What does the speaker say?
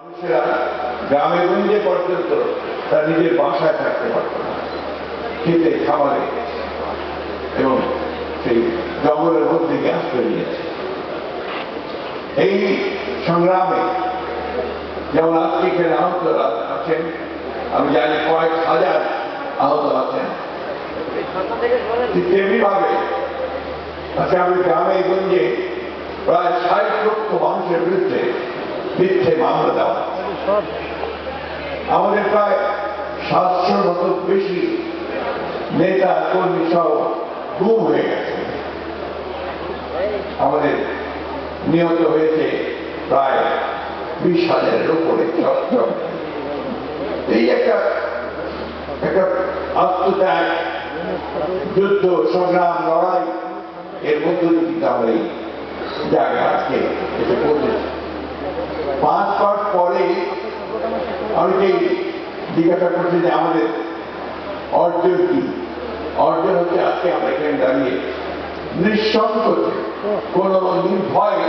মানুষেরা গ্রামে গঞ্জে পর্যন্ত তার নিজের বাসায় থাকতে পারত খেতে খাবারে এবং সেই জঙ্গলের মধ্যে গ্যাস বেরিয়েছে এই সংগ্রামে যেমন আজকে এখানে আহত আছেন, আমি জানি কয়েক হাজার আহত আছেন। তেমনিভাবে আজকে আমি গ্রামে গঞ্জে প্রায় ষাট লক্ষ মানুষের বিরুদ্ধে মিথ্যে মামলা দেওয়া। আমাদের প্রায় সাতশোর মতো বেশি নেতা কর্মী সহ গুম হয়ে গেছে। আমাদের নিহত হয়েছে প্রায় বিশ হাজারের উপরে এই একটা একটা আত্মত্যাগ, যুদ্ধ, সংগ্রাম, লড়াই, এর মধ্য কিন্তু আমরা এই জায়গা আজকে এসে পৌঁছেছি। পাঁচ পাঠ পরে অনেকেই জিজ্ঞাসা করছে যে আমাদের অর্জন কি? অর্জন হচ্ছে আজকে আমরা এখানে দাঁড়িয়ে নিঃসংকোচে কোন নির্ভয়ে